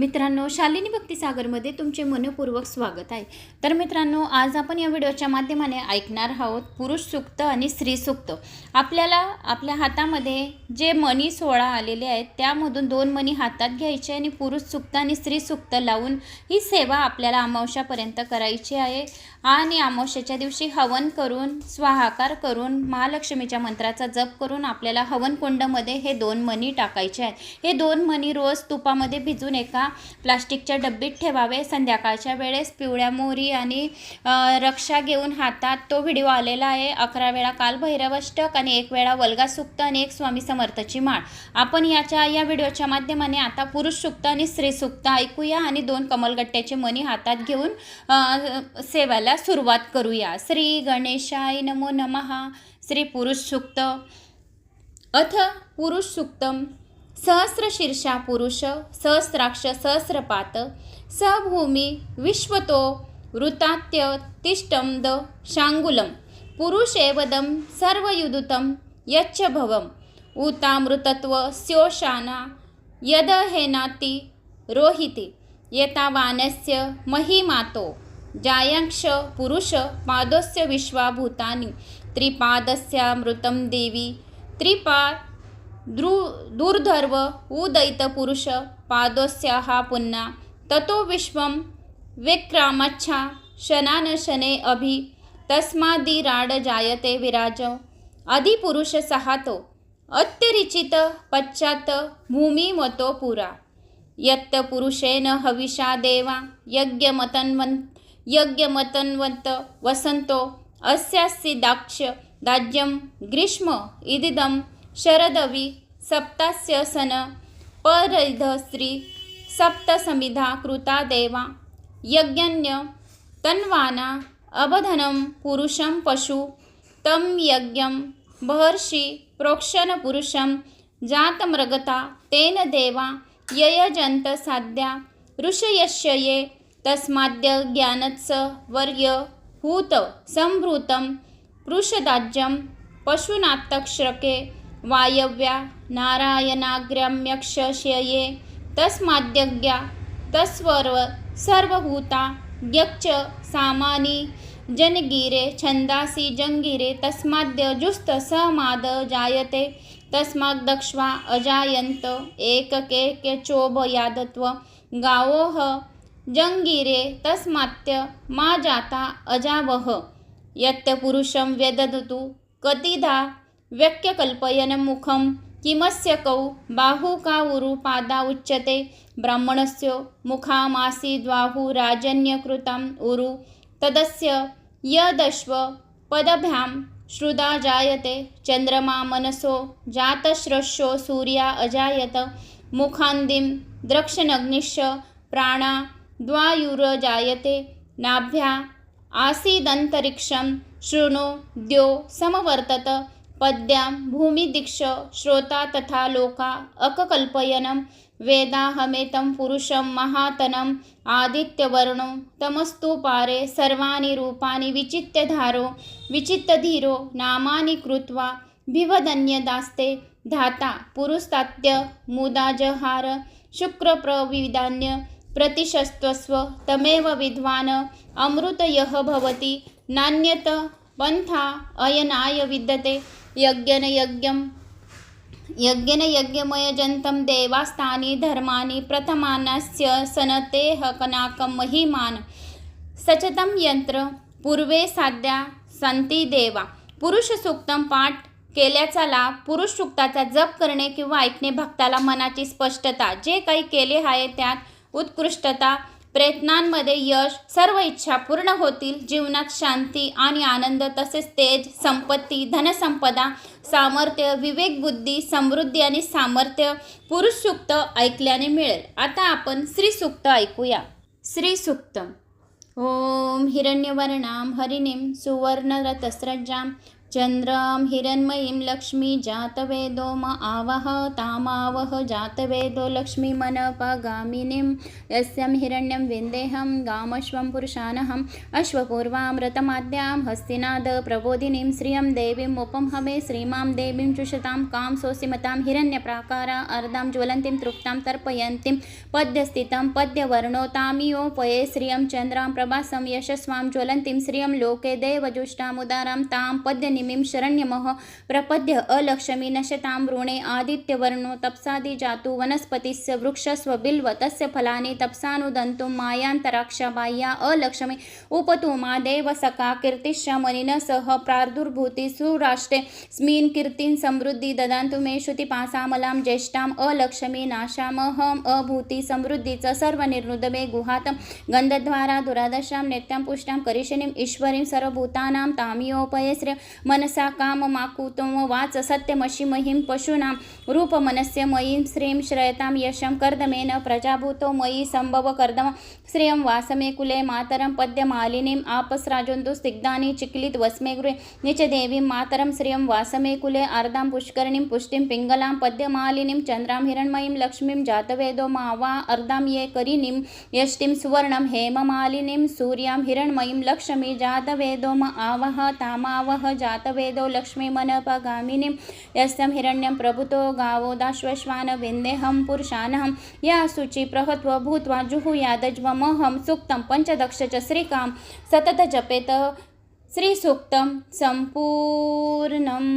मित्रांनो शालिनी भक्तिसागरमध्ये तुमचे मनपूर्वक स्वागत आहे. तर मित्रांनो आज आपण या व्हिडिओच्या माध्यमाने ऐकणार आहोत पुरुष सुक्त आणि स्त्री सुक्त. आपल्याला आपल्या हातामध्ये जे मणी सोळा आलेले आहेत त्यामधून दोन मणी हातात घ्यायचे आणि पुरुष सुक्त आणि स्त्री सुक्त लावून ही सेवा आपल्याला अमावश्यापर्यंत करायची आहे. आणि अमावश्याच्या दिवशी हवन करून स्वाहाकार करून महालक्ष्मीच्या मंत्राचा जप करून आपल्याला हवनकुंडमध्ये हे दोन मणी टाकायचे आहेत. हे दोन मणी रोज तुपामध्ये भिजून एका प्लास्टिकच्या डब्बीत ठेवावे. संध्याकाळच्या वेळेस पिवळ्या मोहरी आणि रक्षा घेऊन हातात तो व्हिडिओ आलेला आहे. अकरा वेळा काल भैरवष्टक आणि एक वेळा वल्गा सुक्त आणि एक स्वामी समर्थची माळ. आपण याच्या या व्हिडिओच्या माध्यमाने आता पुरुष सुक्त आणि स्त्री सुक्त ऐकूया आणि दोन कमलगट्ट्याचे मनी हातात घेऊन सेवाला सुरुवात करूया. श्री गणेशाय नमो नमः. श्री पुरुष सुक्त. अथ पुरुष सुक्तम. सहस्रशीर्षा पुरुष सहस्राक्ष सहस्रपात स विश्वतो वृतात्य तिष्ठं द शाङ्गुलं सर्वयुदुतम सर्वयुदुतं यच्च भवम् उतामृतत्व स्योशाना यदहेनाति रोहिति। येतावानस्य महिमातो। जायांक्ष पुरुष पादस्य विश्वाभूतानि। त्रिपादस्यामृतं देवी त्रिपाद द्रु दुर्धर्व उदयित पुरुष पादोस्याः पुन्हा ततो विश्वं विक्रामच्छा शनान शने अभि तस्मादिराड जायते विराज। अधिपुरुष सहातो अत्यरिचित पश्चात भूमिमतो पुरा। यत्त पुरुषेण हविषा देवा यज्ञमतन्वन् यज्ञमतन्वन्त वसन्तो अस्यास्ति दाक्ष दाज्यं ग्रीष्म इदिदं शरदवी सप्तस्य सन परिधस्त्री सप्तसमिधा कृता देवा यज्ञन्य तन्वाना अबधनं पुरुषं पशु तं यज्ञं बहर्षि प्रोक्षणपुरुषं जातमृगता तेन देवा ययजन्तसाध्या ऋषयस्य ये तस्माद्य ज्ञानत्स वर्य हूत संभृतं पृषदाज्यं पशुनात्तक्षके वायव्या नारायणाग्र्यम्यक्षये तस्माद्यज्ञा तस्वर्व सर्वभूता यक्ष सामानी जनगिरे छन्दासि तस्माद्य जुस्त समाद जायते तस्माद्दक्ष्वा अजायन्त एकके चोभयादत्व गावोः जंगिरे तस्मात्य मा जाता अजावः। यत्त पुरुषं व्यदधतु कतिधा व्यक्यकल्पयनमुखं किमस्य कौ बाहुका उरु पादा उच्यते। ब्राह्मणस्य मुखामासीद्बाहुराजन्यकृतम् उरु। तदस्य यदश्व पदभ्यां श्रुदा जायते। चन्द्रमा मनसो जातश्रश्यो सूर्या अजायत। मुखान्दिं द्रक्षनग्निश्च प्राणा द्वायुरजायते नाभ्या आसीदन्तरिक्षं शृणु द्यो समवर्तत। पद्यां भूमिदीक्ष श्रोता तथा लोका अककल्पयनं वेदाहमेतं पुरुषं महातनम् आदित्यवर्णो तमस्तु पारे सर्वाणि रूपाणि विचित्यधारो विचित्तधीरो नामानि कृत्वा भिवदन्यदास्ते धाता पुरुस्तात्य मुदाजहार शुक्रप्रविदान्य प्रतिशस्त्वस्व तमेव विद्वान् अमृतयः भवति नान्यत पन्था अयनाय विद्यते यज्ञन यज्ञं यज्ञेन यज्ञमयजन्तं देवास्तानी धर्मानी प्रथमानस्य सनते हकनाकम महिमान। सचतम यंत्र पूर्वे साध्या संती देवा। पुरुष सूक्तम पाठ केल्याचा लाभ पुरुष सूक्ताचा जप करणे किंवा ऐकणे भक्ताला मनाची स्पष्टता जे काही केले आहे त्यात उत्कृष्टता प्रयत्नांमध्ये यश सर्व इच्छा पूर्ण होतील. जीवनात शांती आणि आनंद तसेच तेज संपत्ती धनसंपदा सामर्थ्य विवेक बुद्धी समृद्धी आणि सामर्थ्य पुरुष सुक्त ऐकल्याने मिळेल. आता आपण स्त्रीसुक्त ऐकूया. श्री सुक्त. हिरण्यवर्णाम हिरण्यवर्णां सुवर्ण सुवर्णरतस्रजां चन्द्रां हिरण्मयीं लक्ष्मी जातवेदो म आवह तामावह जातवेदो लक्ष्मीमनपगामिनीं। यस्यं हिरण्यं विन्देहं गामश्वं पुरुषानहम् अश्वपूर्वामृतमाद्यां हस्तिनाद प्रबोधिनीं श्रियं देवीम् उपंहवे श्रीमां देवीं चुषतां कां सोऽसिमतां हिरण्यप्राकारा अर्धां ज्वलन्तीं तृप्तां तर्पयन्तीं पद्यस्थितं पद्यवर्णोतामियोपये श्रियं चन्द्रां प्रभासं यशस्वां ज्वलन्तीं श्रियं लोके देवजुष्टामुदारां तां पद्यनिमिं शरण्यमः प्रपद्य अलक्ष्मी नशतां ऋणे आदित्यवर्णो तप्सादि जातु वनस्पतिस्य वृक्षस्व बिल्व तस्य फलानि तप्सानुदन्तुं मायान्तराक्षा बाह्या अलक्ष्मी उपतुमा देवसखा कीर्तिश्यामनिन सह प्रादुर्भूति सुराष्ट्रे स्मिन् कीर्तिं समृद्धि ददान्तु मे श्रुतिपासामलां ज्येष्ठाम् अलक्ष्मी नाशामहम् अभूति समृद्धीचं सर्वनिर्नुद मे गुहातं गन्धद्वारा दुरादशां नित्यं पुष्टां करिष्यनीम् ईश्वरीं सर्वभूतानां तामियोपयश्रियं मनसा काम माकुतम वाच सत्यमशिमहीं पशूनां रूपमनस्य मयीं श्रीं श्रयतां यशं कर्दमेन प्रजाभूतो मयि सम्भव कर्दम। श्रियं वासमे कुले मातरं पद्यमालिनीम् आपस्राजन्तु स्निग्धानि चिक्लित वस्मे गृहे। निचदेवीं मातरं श्रियं वासमे कुले अर्धां पुष्करणीं पुष्टिं पिङ्गलां पद्यमालिनीं चन्द्रां हिरण्मयीं लक्ष्मीं जातवेदो मा वा अर्धां ये करिणीं यष्टिं सुवर्णं हेममालिनीं सूर्यां हिरण्मयीं लक्ष्मी जातवेदो म आवह तामावह जातवेदो लक्ष्मीमनपगामिनीं यस्यं हिरण्यं प्रभुतो गावो दाश्वश्वान विन्देहं पुरुषानहं। या शुचि प्रहत्व भूत्वा जुहुयादज्वमहं सूक्तं पञ्चदक्ष च श्रीकां। सतत जपेत श्रीसूक्तं सम्पूर्णम्।